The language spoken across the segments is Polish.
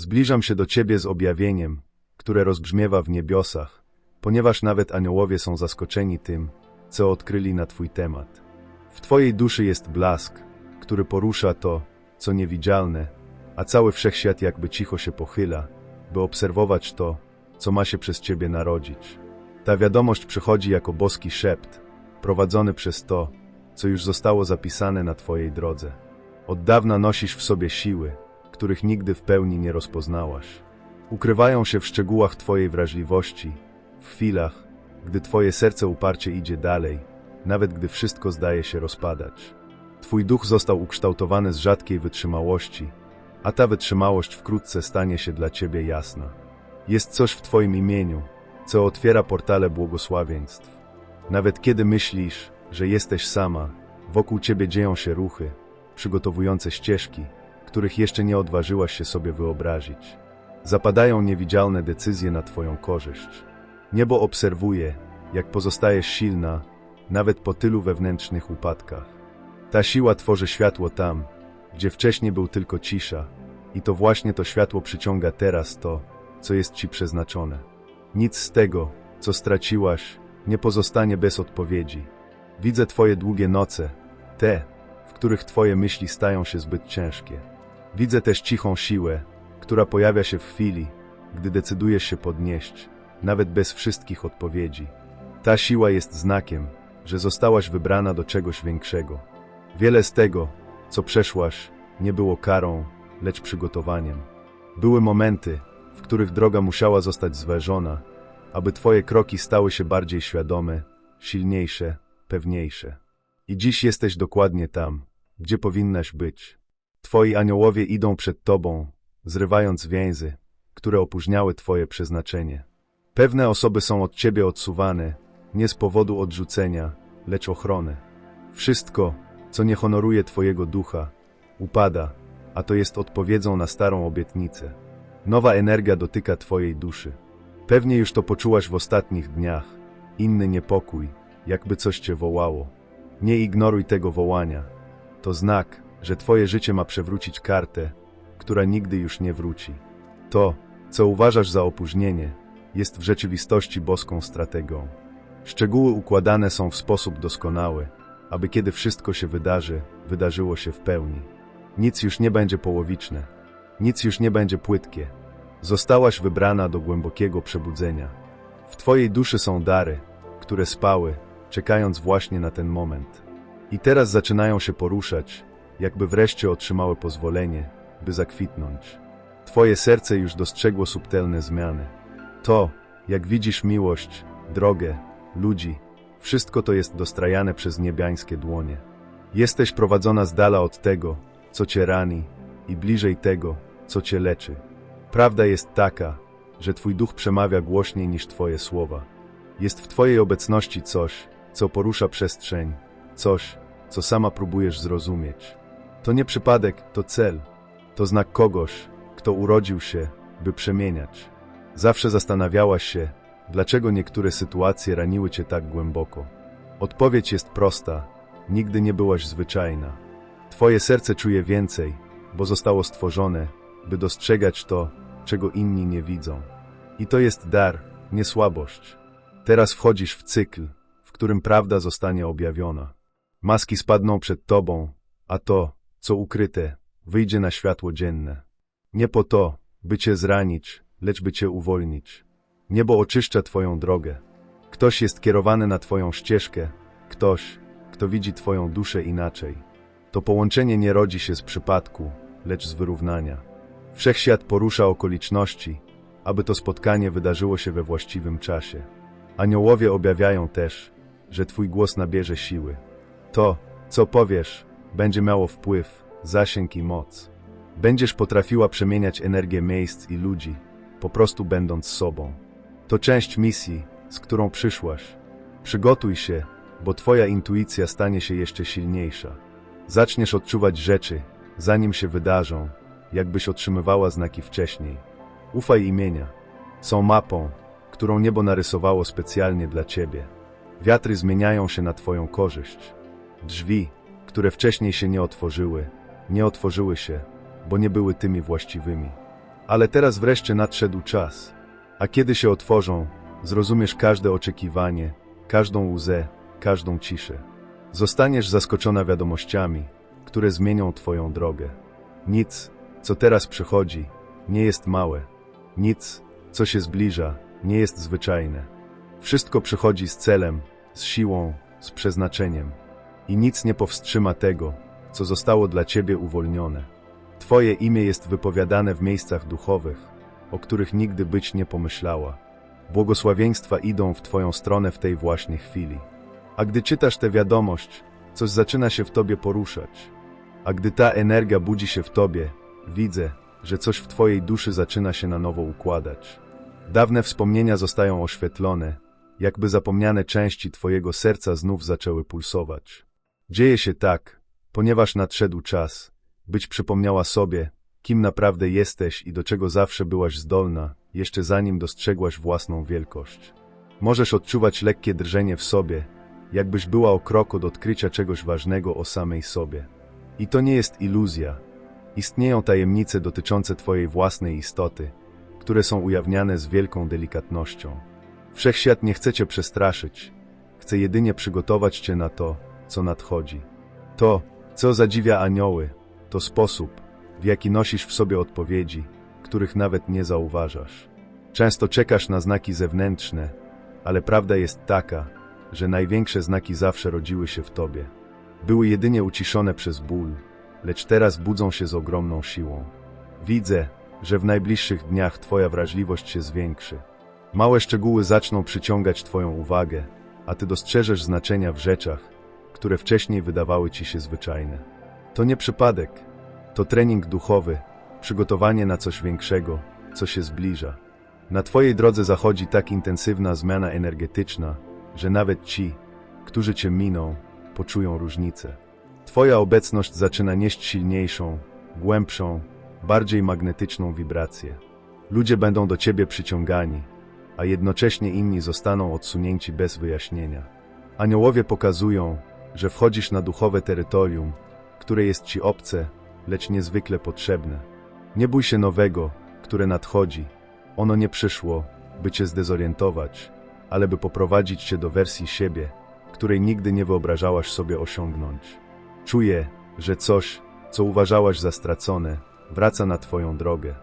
Zbliżam się do Ciebie z objawieniem, które rozbrzmiewa w niebiosach, ponieważ nawet aniołowie są zaskoczeni tym, co odkryli na Twój temat. W Twojej duszy jest blask, który porusza to, co niewidzialne, a cały wszechświat jakby cicho się pochyla, by obserwować to, co ma się przez Ciebie narodzić. Ta wiadomość przychodzi jako boski szept, prowadzony przez to, co już zostało zapisane na Twojej drodze. Od dawna nosisz w sobie siły, których nigdy w pełni nie rozpoznałaś. Ukrywają się w szczegółach Twojej wrażliwości, w chwilach, gdy Twoje serce uparcie idzie dalej, nawet gdy wszystko zdaje się rozpadać. Twój duch został ukształtowany z rzadkiej wytrzymałości, a ta wytrzymałość wkrótce stanie się dla Ciebie jasna. Jest coś w Twoim imieniu, co otwiera portale błogosławieństw. Nawet kiedy myślisz, że jesteś sama, wokół Ciebie dzieją się ruchy, przygotowujące ścieżki, których jeszcze nie odważyłaś się sobie wyobrazić. Zapadają niewidzialne decyzje na Twoją korzyść. Niebo obserwuje, jak pozostajesz silna, nawet po tylu wewnętrznych upadkach. Ta siła tworzy światło tam, gdzie wcześniej był tylko cisza, i to właśnie to światło przyciąga teraz to, co jest Ci przeznaczone. Nic z tego, co straciłaś, nie pozostanie bez odpowiedzi. Widzę Twoje długie noce, te, w których Twoje myśli stają się zbyt ciężkie. Widzę też cichą siłę, która pojawia się w chwili, gdy decydujesz się podnieść, nawet bez wszystkich odpowiedzi. Ta siła jest znakiem, że zostałaś wybrana do czegoś większego. Wiele z tego, co przeszłaś, nie było karą, lecz przygotowaniem. Były momenty, w których droga musiała zostać zwężona, aby Twoje kroki stały się bardziej świadome, silniejsze, pewniejsze. I dziś jesteś dokładnie tam, gdzie powinnaś być. Twoi aniołowie idą przed Tobą, zrywając więzy, które opóźniały Twoje przeznaczenie. Pewne osoby są od Ciebie odsuwane, nie z powodu odrzucenia, lecz ochrony. Wszystko, co nie honoruje Twojego ducha, upada, a to jest odpowiedzią na starą obietnicę. Nowa energia dotyka Twojej duszy. Pewnie już to poczułaś w ostatnich dniach. Inny niepokój, jakby coś Cię wołało. Nie ignoruj tego wołania. To znak, że Twoje życie ma przewrócić kartę, która nigdy już nie wróci. To, co uważasz za opóźnienie, jest w rzeczywistości boską strategią. Szczegóły układane są w sposób doskonały, aby kiedy wszystko się wydarzy, wydarzyło się w pełni. Nic już nie będzie połowiczne, nic już nie będzie płytkie. Zostałaś wybrana do głębokiego przebudzenia. W Twojej duszy są dary, które spały, czekając właśnie na ten moment. I teraz zaczynają się poruszać, jakby wreszcie otrzymały pozwolenie, by zakwitnąć. Twoje serce już dostrzegło subtelne zmiany. To, jak widzisz miłość, drogę, ludzi, wszystko to jest dostrajane przez niebiańskie dłonie. Jesteś prowadzona z dala od tego, co cię rani, i bliżej tego, co cię leczy. Prawda jest taka, że twój duch przemawia głośniej niż twoje słowa. Jest w twojej obecności coś, co porusza przestrzeń, coś, co sama próbujesz zrozumieć. To nie przypadek, to cel. To znak kogoś, kto urodził się, by przemieniać. Zawsze zastanawiałaś się, dlaczego niektóre sytuacje raniły cię tak głęboko. Odpowiedź jest prosta: nigdy nie byłaś zwyczajna. Twoje serce czuje więcej, bo zostało stworzone, by dostrzegać to, czego inni nie widzą. I to jest dar, nie słabość. Teraz wchodzisz w cykl, w którym prawda zostanie objawiona. Maski spadną przed tobą, a to, co ukryte, wyjdzie na światło dzienne. Nie po to, by cię zranić, lecz by cię uwolnić. Niebo oczyszcza twoją drogę. Ktoś jest kierowany na twoją ścieżkę, ktoś, kto widzi twoją duszę inaczej. To połączenie nie rodzi się z przypadku, lecz z wyrównania. Wszechświat porusza okoliczności, aby to spotkanie wydarzyło się we właściwym czasie. Aniołowie objawiają też, że twój głos nabierze siły. To, co powiesz, będzie miało wpływ, zasięg i moc. Będziesz potrafiła przemieniać energię miejsc i ludzi, po prostu będąc sobą. To część misji, z którą przyszłaś. Przygotuj się, bo Twoja intuicja stanie się jeszcze silniejsza. Zaczniesz odczuwać rzeczy, zanim się wydarzą, jakbyś otrzymywała znaki wcześniej. Ufaj imienia. Są mapą, którą niebo narysowało specjalnie dla Ciebie. Wiatry zmieniają się na Twoją korzyść. Drzwi, które wcześniej się nie otworzyły, nie otworzyły się, bo nie były tymi właściwymi. Ale teraz wreszcie nadszedł czas. A kiedy się otworzą, zrozumiesz każde oczekiwanie, każdą łzę, każdą ciszę. Zostaniesz zaskoczona wiadomościami, które zmienią Twoją drogę. Nic, co teraz przychodzi, nie jest małe. Nic, co się zbliża, nie jest zwyczajne. Wszystko przychodzi z celem, z siłą, z przeznaczeniem. I nic nie powstrzyma tego, co zostało dla Ciebie uwolnione. Twoje imię jest wypowiadane w miejscach duchowych, o których nigdy być nie pomyślała. Błogosławieństwa idą w Twoją stronę w tej właśnie chwili. A gdy czytasz tę wiadomość, coś zaczyna się w Tobie poruszać. A gdy ta energia budzi się w Tobie, widzę, że coś w Twojej duszy zaczyna się na nowo układać. Dawne wspomnienia zostają oświetlone, jakby zapomniane części Twojego serca znów zaczęły pulsować. Dzieje się tak, ponieważ nadszedł czas, byś przypomniała sobie, kim naprawdę jesteś i do czego zawsze byłaś zdolna, jeszcze zanim dostrzegłaś własną wielkość. Możesz odczuwać lekkie drżenie w sobie, jakbyś była o krok od odkrycia czegoś ważnego o samej sobie. I to nie jest iluzja. Istnieją tajemnice dotyczące Twojej własnej istoty, które są ujawniane z wielką delikatnością. Wszechświat nie chce Cię przestraszyć, chce jedynie przygotować Cię na to, co nadchodzi. To, co zadziwia anioły, to sposób, w jaki nosisz w sobie odpowiedzi, których nawet nie zauważasz. Często czekasz na znaki zewnętrzne, ale prawda jest taka, że największe znaki zawsze rodziły się w tobie. Były jedynie uciszone przez ból, lecz teraz budzą się z ogromną siłą. Widzę, że w najbliższych dniach twoja wrażliwość się zwiększy. Małe szczegóły zaczną przyciągać twoją uwagę, a ty dostrzeżesz znaczenia w rzeczach, które wcześniej wydawały ci się zwyczajne. To nie przypadek, to trening duchowy, przygotowanie na coś większego, co się zbliża. Na Twojej drodze zachodzi tak intensywna zmiana energetyczna, że nawet ci, którzy Cię miną, poczują różnicę. Twoja obecność zaczyna nieść silniejszą, głębszą, bardziej magnetyczną wibrację. Ludzie będą do Ciebie przyciągani, a jednocześnie inni zostaną odsunięci bez wyjaśnienia. Aniołowie pokazują, że wchodzisz na duchowe terytorium, które jest Ci obce, lecz niezwykle potrzebne. Nie bój się nowego, które nadchodzi. Ono nie przyszło, by Cię zdezorientować, ale by poprowadzić Cię do wersji siebie, której nigdy nie wyobrażałaś sobie osiągnąć. Czuję, że coś, co uważałaś za stracone, wraca na Twoją drogę.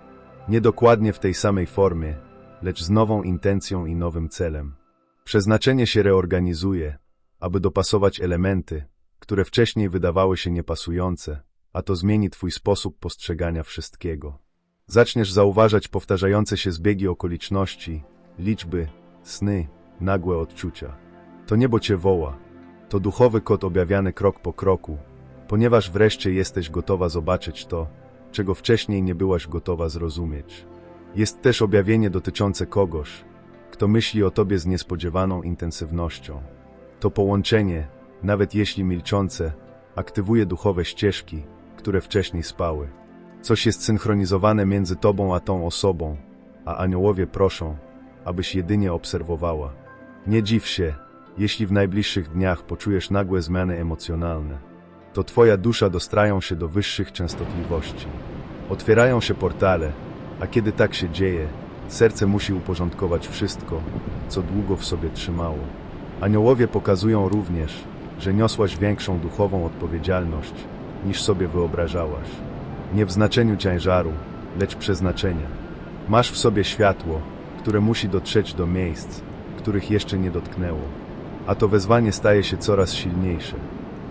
Nie dokładnie w tej samej formie, lecz z nową intencją i nowym celem. Przeznaczenie się reorganizuje, aby dopasować elementy, które wcześniej wydawały się niepasujące, a to zmieni Twój sposób postrzegania wszystkiego. Zaczniesz zauważać powtarzające się zbiegi okoliczności, liczby, sny, nagłe odczucia. To niebo Cię woła. To duchowy kod objawiany krok po kroku, ponieważ wreszcie jesteś gotowa zobaczyć to, czego wcześniej nie byłaś gotowa zrozumieć. Jest też objawienie dotyczące kogoś, kto myśli o Tobie z niespodziewaną intensywnością. To połączenie, nawet jeśli milczące, aktywuje duchowe ścieżki, które wcześniej spały. Coś jest synchronizowane między Tobą a tą osobą, a aniołowie proszą, abyś jedynie obserwowała. Nie dziw się, jeśli w najbliższych dniach poczujesz nagłe zmiany emocjonalne. To Twoja dusza dostrają się do wyższych częstotliwości. Otwierają się portale, a kiedy tak się dzieje, serce musi uporządkować wszystko, co długo w sobie trzymało. Aniołowie pokazują również, że niosłaś większą duchową odpowiedzialność, niż sobie wyobrażałaś. Nie w znaczeniu ciężaru, lecz przeznaczenia. Masz w sobie światło, które musi dotrzeć do miejsc, których jeszcze nie dotknęło. A to wezwanie staje się coraz silniejsze.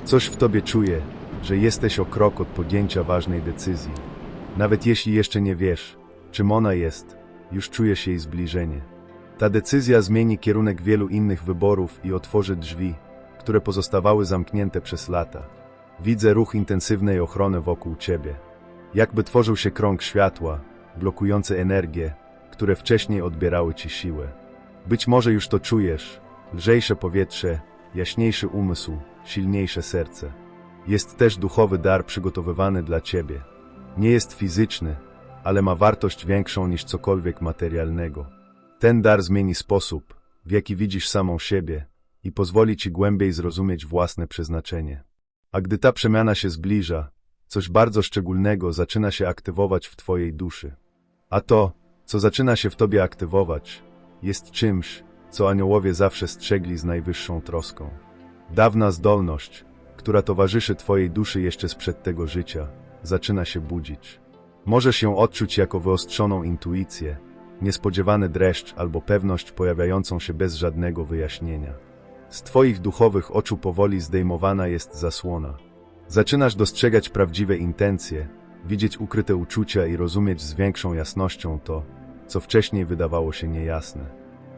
Coś w tobie czuje, że jesteś o krok od podjęcia ważnej decyzji. Nawet jeśli jeszcze nie wiesz, czym ona jest, już czujesz jej zbliżenie. Ta decyzja zmieni kierunek wielu innych wyborów i otworzy drzwi, które pozostawały zamknięte przez lata. Widzę ruch intensywnej ochrony wokół ciebie. Jakby tworzył się krąg światła, blokujący energię, które wcześniej odbierały ci siłę. Być może już to czujesz, lżejsze powietrze, jaśniejszy umysł, silniejsze serce. Jest też duchowy dar przygotowywany dla ciebie. Nie jest fizyczny, ale ma wartość większą niż cokolwiek materialnego. Ten dar zmieni sposób, w jaki widzisz samą siebie i pozwoli ci głębiej zrozumieć własne przeznaczenie. A gdy ta przemiana się zbliża, coś bardzo szczególnego zaczyna się aktywować w twojej duszy. A to, co zaczyna się w tobie aktywować, jest czymś, co aniołowie zawsze strzegli z najwyższą troską. Dawna zdolność, która towarzyszy twojej duszy jeszcze sprzed tego życia, zaczyna się budzić. Możesz ją odczuć jako wyostrzoną intuicję, niespodziewany dreszcz albo pewność pojawiającą się bez żadnego wyjaśnienia. Z twoich duchowych oczu powoli zdejmowana jest zasłona. Zaczynasz dostrzegać prawdziwe intencje, widzieć ukryte uczucia i rozumieć z większą jasnością to, co wcześniej wydawało się niejasne.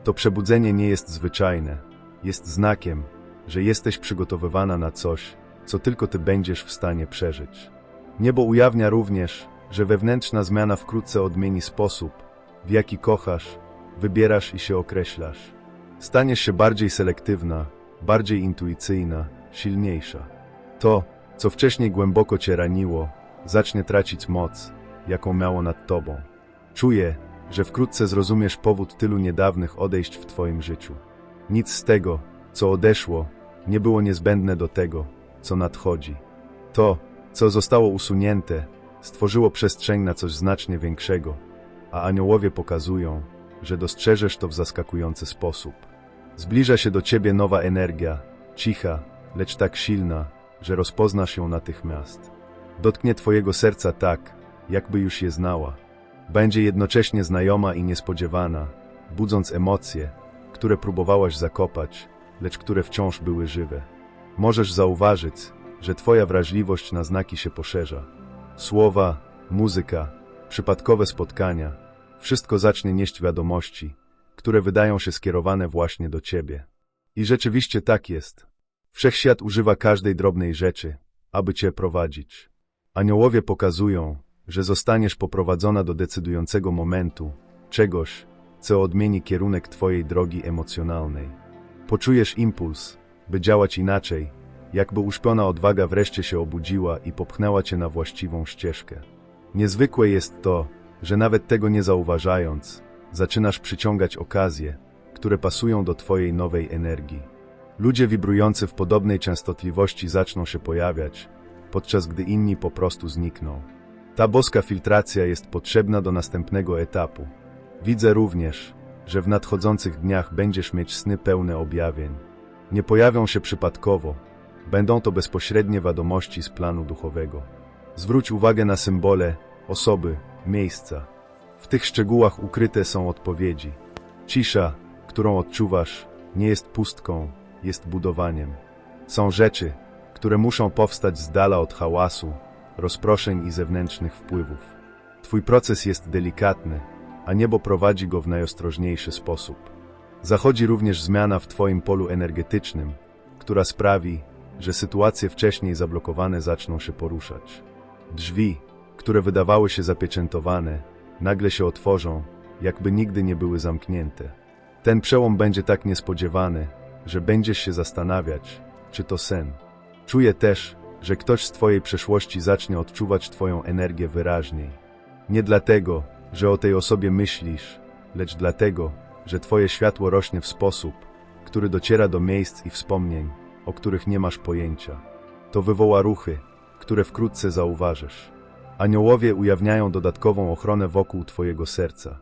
To przebudzenie nie jest zwyczajne, jest znakiem, że jesteś przygotowywana na coś, co tylko ty będziesz w stanie przeżyć. Niebo ujawnia również, że wewnętrzna zmiana wkrótce odmieni sposób, w jaki kochasz, wybierasz i się określasz. Staniesz się bardziej selektywna, bardziej intuicyjna, silniejsza. To, co wcześniej głęboko cię raniło, zacznie tracić moc, jaką miało nad tobą. Czuję, że wkrótce zrozumiesz powód tylu niedawnych odejść w twoim życiu. Nic z tego, co odeszło, nie było niezbędne do tego, co nadchodzi. To, co zostało usunięte, stworzyło przestrzeń na coś znacznie większego, a aniołowie pokazują, że dostrzeżesz to w zaskakujący sposób. Zbliża się do ciebie nowa energia, cicha, lecz tak silna, że rozpoznasz ją natychmiast. Dotknie twojego serca tak, jakby już je znała. Będzie jednocześnie znajoma i niespodziewana, budząc emocje, które próbowałaś zakopać, lecz które wciąż były żywe. Możesz zauważyć, że twoja wrażliwość na znaki się poszerza. Słowa, muzyka, przypadkowe spotkania, wszystko zacznie nieść wiadomości, które wydają się skierowane właśnie do ciebie. I rzeczywiście tak jest. Wszechświat używa każdej drobnej rzeczy, aby cię prowadzić. Aniołowie pokazują, że zostaniesz poprowadzona do decydującego momentu, czegoś, co odmieni kierunek twojej drogi emocjonalnej. Poczujesz impuls, by działać inaczej, jakby uśpiona odwaga wreszcie się obudziła i popchnęła cię na właściwą ścieżkę. Niezwykłe jest to, że nawet tego nie zauważając, zaczynasz przyciągać okazje, które pasują do twojej nowej energii. Ludzie wibrujący w podobnej częstotliwości zaczną się pojawiać, podczas gdy inni po prostu znikną. Ta boska filtracja jest potrzebna do następnego etapu. Widzę również, że w nadchodzących dniach będziesz mieć sny pełne objawień. Nie pojawią się przypadkowo, będą to bezpośrednie wiadomości z planu duchowego. Zwróć uwagę na symbole, osoby, miejsca. W tych szczegółach ukryte są odpowiedzi. Cisza, którą odczuwasz, nie jest pustką, jest budowaniem. Są rzeczy, które muszą powstać z dala od hałasu, rozproszeń i zewnętrznych wpływów. Twój proces jest delikatny, a niebo prowadzi go w najostrożniejszy sposób. Zachodzi również zmiana w Twoim polu energetycznym, która sprawi, że sytuacje wcześniej zablokowane zaczną się poruszać. Drzwi, które wydawały się zapieczętowane, nagle się otworzą, jakby nigdy nie były zamknięte. Ten przełom będzie tak niespodziewany, że będziesz się zastanawiać, czy to sen. Czuję też, że ktoś z Twojej przeszłości zacznie odczuwać Twoją energię wyraźniej. Nie dlatego, że o tej osobie myślisz, lecz dlatego, że Twoje światło rośnie w sposób, który dociera do miejsc i wspomnień, o których nie masz pojęcia. To wywoła ruchy, które wkrótce zauważysz. Aniołowie ujawniają dodatkową ochronę wokół Twojego serca.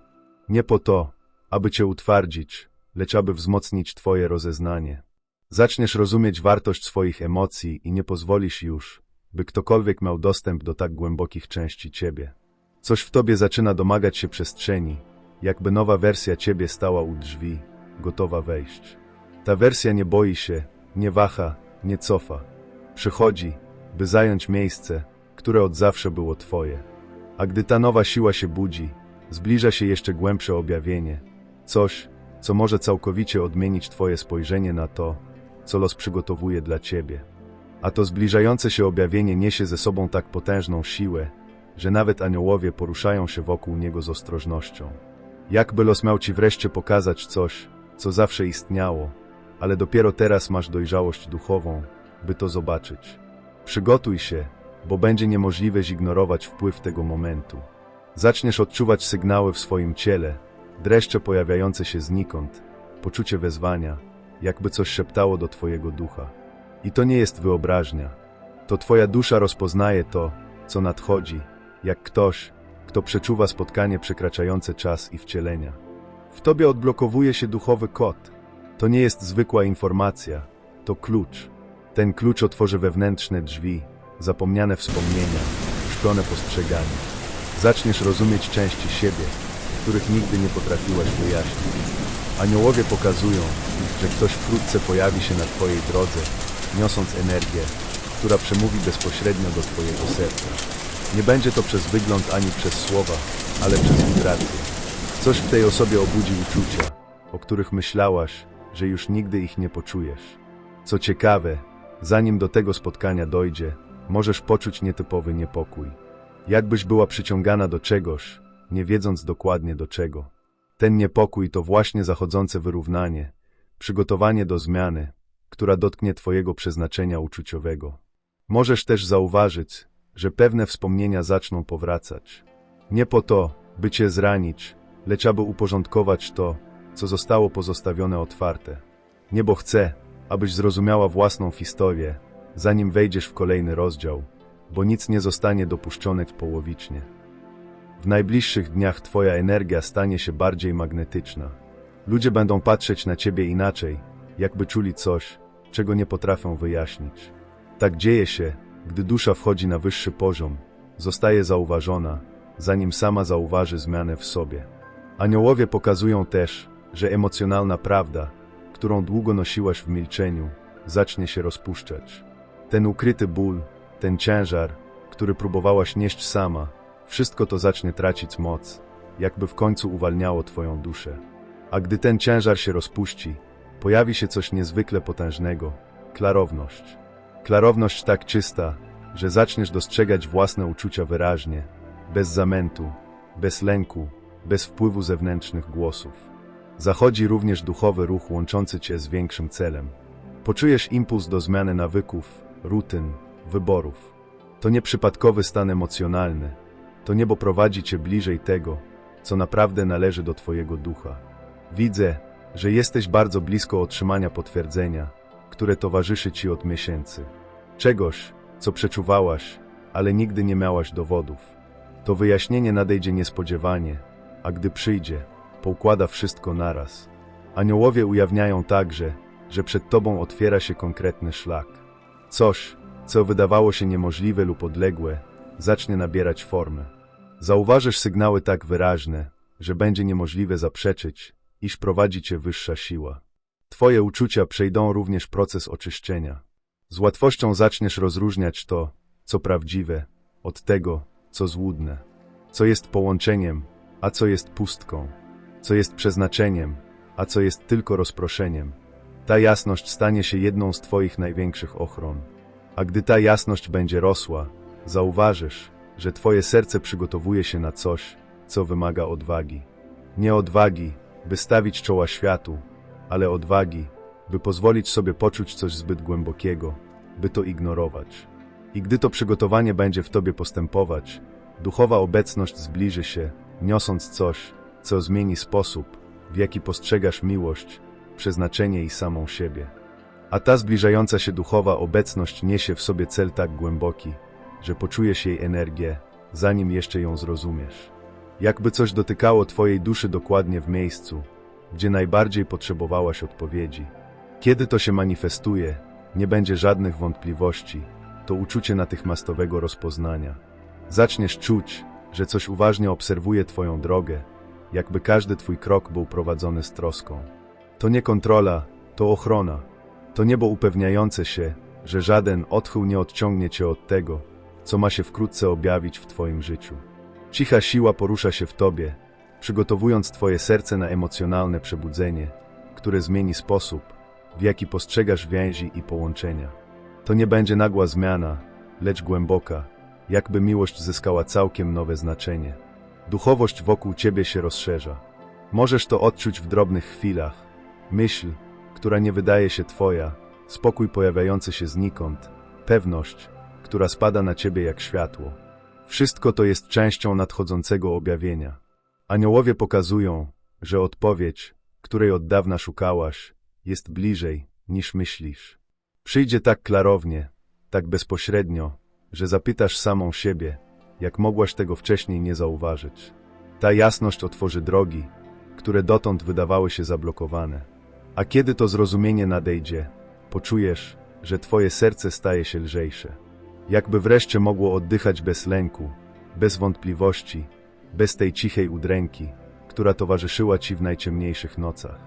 Nie po to, aby Cię utwardzić, lecz aby wzmocnić Twoje rozeznanie. Zaczniesz rozumieć wartość swoich emocji i nie pozwolisz już, by ktokolwiek miał dostęp do tak głębokich części Ciebie. Coś w Tobie zaczyna domagać się przestrzeni, jakby nowa wersja Ciebie stała u drzwi, gotowa wejść. Ta wersja nie boi się, nie waha, nie cofa. Przychodzi, by zająć miejsce, które od zawsze było Twoje. A gdy ta nowa siła się budzi, zbliża się jeszcze głębsze objawienie, coś, co może całkowicie odmienić Twoje spojrzenie na to, co los przygotowuje dla Ciebie. A to zbliżające się objawienie niesie ze sobą tak potężną siłę, że nawet aniołowie poruszają się wokół niego z ostrożnością. Jakby los miał Ci wreszcie pokazać coś, co zawsze istniało, ale dopiero teraz masz dojrzałość duchową, by to zobaczyć. Przygotuj się, bo będzie niemożliwe zignorować wpływ tego momentu. Zaczniesz odczuwać sygnały w swoim ciele, dreszcze pojawiające się znikąd, poczucie wezwania, jakby coś szeptało do Twojego ducha. I to nie jest wyobraźnia. To Twoja dusza rozpoznaje to, co nadchodzi, jak ktoś, kto przeczuwa spotkanie przekraczające czas i wcielenia. W tobie odblokowuje się duchowy kod. To nie jest zwykła informacja, to klucz. Ten klucz otworzy wewnętrzne drzwi, zapomniane wspomnienia, uszczone postrzeganie. Zaczniesz rozumieć części siebie, których nigdy nie potrafiłaś wyjaśnić. Aniołowie pokazują, że ktoś wkrótce pojawi się na Twojej drodze, niosąc energię, która przemówi bezpośrednio do Twojego serca. Nie będzie to przez wygląd ani przez słowa, ale przez wibracje. Coś w tej osobie obudzi uczucia, o których myślałaś, że już nigdy ich nie poczujesz. Co ciekawe, zanim do tego spotkania dojdzie, możesz poczuć nietypowy niepokój. Jakbyś była przyciągana do czegoś, nie wiedząc dokładnie do czego. Ten niepokój to właśnie zachodzące wyrównanie, przygotowanie do zmiany, która dotknie Twojego przeznaczenia uczuciowego. Możesz też zauważyć, że pewne wspomnienia zaczną powracać. Nie po to, by Cię zranić, lecz aby uporządkować to, co zostało pozostawione otwarte. Niebo chce, abyś zrozumiała własną historię, zanim wejdziesz w kolejny rozdział, bo nic nie zostanie dopuszczone połowicznie. W najbliższych dniach Twoja energia stanie się bardziej magnetyczna. Ludzie będą patrzeć na Ciebie inaczej, jakby czuli coś, czego nie potrafią wyjaśnić. Tak dzieje się, gdy dusza wchodzi na wyższy poziom, zostaje zauważona, zanim sama zauważy zmianę w sobie. Aniołowie pokazują też, że emocjonalna prawda, którą długo nosiłaś w milczeniu, zacznie się rozpuszczać. Ten ukryty ból, ten ciężar, który próbowałaś nieść sama, wszystko to zacznie tracić moc, jakby w końcu uwalniało Twoją duszę. A gdy ten ciężar się rozpuści, pojawi się coś niezwykle potężnego klarowność. Klarowność tak czysta, że zaczniesz dostrzegać własne uczucia wyraźnie, bez zamętu, bez lęku, bez wpływu zewnętrznych głosów. Zachodzi również duchowy ruch łączący cię z większym celem. Poczujesz impuls do zmiany nawyków, rutyn, wyborów. To nie przypadkowy stan emocjonalny. To niebo prowadzi cię bliżej tego, co naprawdę należy do twojego ducha. Widzę, że jesteś bardzo blisko otrzymania potwierdzenia, które towarzyszy ci od miesięcy. Czegoś, co przeczuwałaś, ale nigdy nie miałaś dowodów. To wyjaśnienie nadejdzie niespodziewanie, a gdy przyjdzie, poukłada wszystko naraz. Aniołowie ujawniają także, że przed tobą otwiera się konkretny szlak. Coś, co wydawało się niemożliwe lub odległe, zacznie nabierać formę. Zauważysz sygnały tak wyraźne, że będzie niemożliwe zaprzeczyć, iż prowadzi cię wyższa siła. Twoje uczucia przejdą również proces oczyszczenia. Z łatwością zaczniesz rozróżniać to, co prawdziwe, od tego, co złudne, co jest połączeniem, a co jest pustką, co jest przeznaczeniem, a co jest tylko rozproszeniem. Ta jasność stanie się jedną z Twoich największych ochron. A gdy ta jasność będzie rosła, zauważysz, że Twoje serce przygotowuje się na coś, co wymaga odwagi. Nie odwagi, by stawić czoła światu, ale odwagi, by pozwolić sobie poczuć coś zbyt głębokiego, by to ignorować. I gdy to przygotowanie będzie w Tobie postępować, duchowa obecność zbliży się, niosąc coś, co zmieni sposób, w jaki postrzegasz miłość, przeznaczenie i samą siebie. A ta zbliżająca się duchowa obecność niesie w sobie cel tak głęboki, że poczujesz jej energię, zanim jeszcze ją zrozumiesz. Jakby coś dotykało Twojej duszy dokładnie w miejscu, gdzie najbardziej potrzebowałaś odpowiedzi. Kiedy to się manifestuje, nie będzie żadnych wątpliwości, to uczucie natychmiastowego rozpoznania. Zaczniesz czuć, że coś uważnie obserwuje Twoją drogę, jakby każdy Twój krok był prowadzony z troską. To nie kontrola, to ochrona. To niebo upewniające się, że żaden odchył nie odciągnie Cię od tego, co ma się wkrótce objawić w Twoim życiu. Cicha siła porusza się w Tobie, przygotowując Twoje serce na emocjonalne przebudzenie, które zmieni sposób, w jaki postrzegasz więzi i połączenia. To nie będzie nagła zmiana, lecz głęboka, jakby miłość zyskała całkiem nowe znaczenie. Duchowość wokół Ciebie się rozszerza. Możesz to odczuć w drobnych chwilach. Myśl, która nie wydaje się Twoja, spokój pojawiający się znikąd, pewność, która spada na Ciebie jak światło. Wszystko to jest częścią nadchodzącego objawienia. Aniołowie pokazują, że odpowiedź, której od dawna szukałaś, jest bliżej niż myślisz. Przyjdzie tak klarownie, tak bezpośrednio, że zapytasz samą siebie, jak mogłaś tego wcześniej nie zauważyć. Ta jasność otworzy drogi, które dotąd wydawały się zablokowane. A kiedy to zrozumienie nadejdzie, poczujesz, że twoje serce staje się lżejsze. Jakby wreszcie mogło oddychać bez lęku, bez wątpliwości, bez tej cichej udręki, która towarzyszyła ci w najciemniejszych nocach.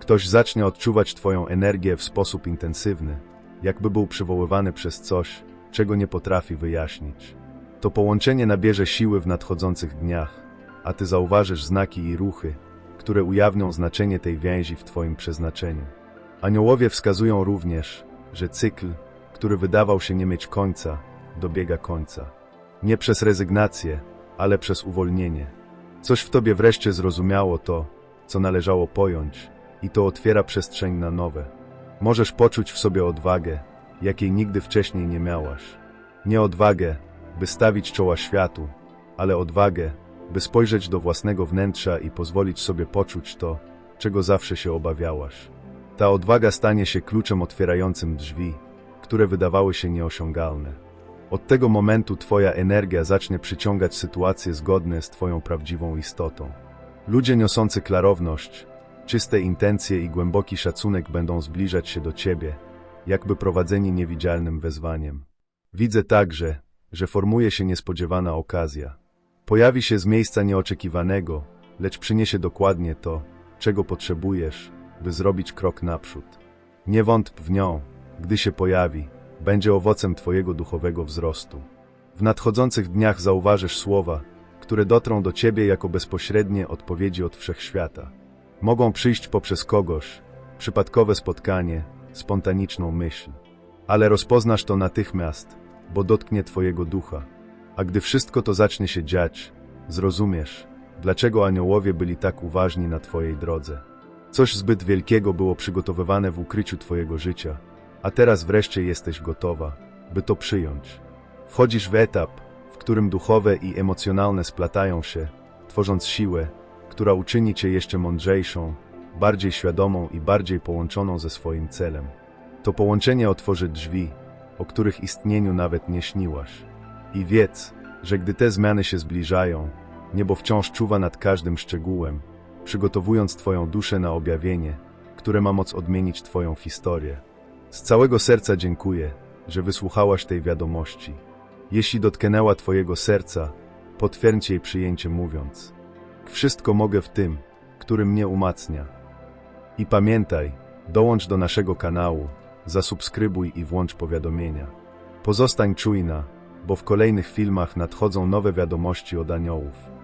Ktoś zacznie odczuwać twoją energię w sposób intensywny, jakby był przywoływany przez coś, czego nie potrafi wyjaśnić. To połączenie nabierze siły w nadchodzących dniach, a ty zauważysz znaki i ruchy, które ujawnią znaczenie tej więzi w twoim przeznaczeniu. Aniołowie wskazują również, że cykl, który wydawał się nie mieć końca, dobiega końca. Nie przez rezygnację, ale przez uwolnienie. Coś w tobie wreszcie zrozumiało to, co należało pojąć, i to otwiera przestrzeń na nowe. Możesz poczuć w sobie odwagę, jakiej nigdy wcześniej nie miałaś. Nie odwagę, by stawić czoła światu, ale odwagę, by spojrzeć do własnego wnętrza i pozwolić sobie poczuć to, czego zawsze się obawiałaś. Ta odwaga stanie się kluczem otwierającym drzwi, które wydawały się nieosiągalne. Od tego momentu Twoja energia zacznie przyciągać sytuacje zgodne z Twoją prawdziwą istotą. Ludzie niosący klarowność, czyste intencje i głęboki szacunek będą zbliżać się do Ciebie, jakby prowadzeni niewidzialnym wezwaniem. Widzę także, że formuje się niespodziewana okazja. Pojawi się z miejsca nieoczekiwanego, lecz przyniesie dokładnie to, czego potrzebujesz, by zrobić krok naprzód. Nie wątp w nią, gdy się pojawi, będzie owocem Twojego duchowego wzrostu. W nadchodzących dniach zauważysz słowa, które dotrą do Ciebie jako bezpośrednie odpowiedzi od wszechświata. Mogą przyjść poprzez kogoś, przypadkowe spotkanie, spontaniczną myśl. Ale rozpoznasz to natychmiast, bo dotknie Twojego ducha. A gdy wszystko to zacznie się dziać, zrozumiesz, dlaczego aniołowie byli tak uważni na Twojej drodze. Coś zbyt wielkiego było przygotowywane w ukryciu Twojego życia, a teraz wreszcie jesteś gotowa, by to przyjąć. Wchodzisz w etap, w którym duchowe i emocjonalne splatają się, tworząc siłę, która uczyni Cię jeszcze mądrzejszą, bardziej świadomą i bardziej połączoną ze swoim celem. To połączenie otworzy drzwi, o których istnieniu nawet nie śniłaś. I wiedz, że gdy te zmiany się zbliżają, niebo wciąż czuwa nad każdym szczegółem, przygotowując Twoją duszę na objawienie, które ma moc odmienić Twoją historię. Z całego serca dziękuję, że wysłuchałaś tej wiadomości. Jeśli dotknęła Twojego serca, potwierdź jej przyjęcie mówiąc: Wszystko mogę w tym, który mnie umacnia. I pamiętaj, dołącz do naszego kanału, zasubskrybuj i włącz powiadomienia. Pozostań czujna, bo w kolejnych filmach nadchodzą nowe wiadomości od aniołów.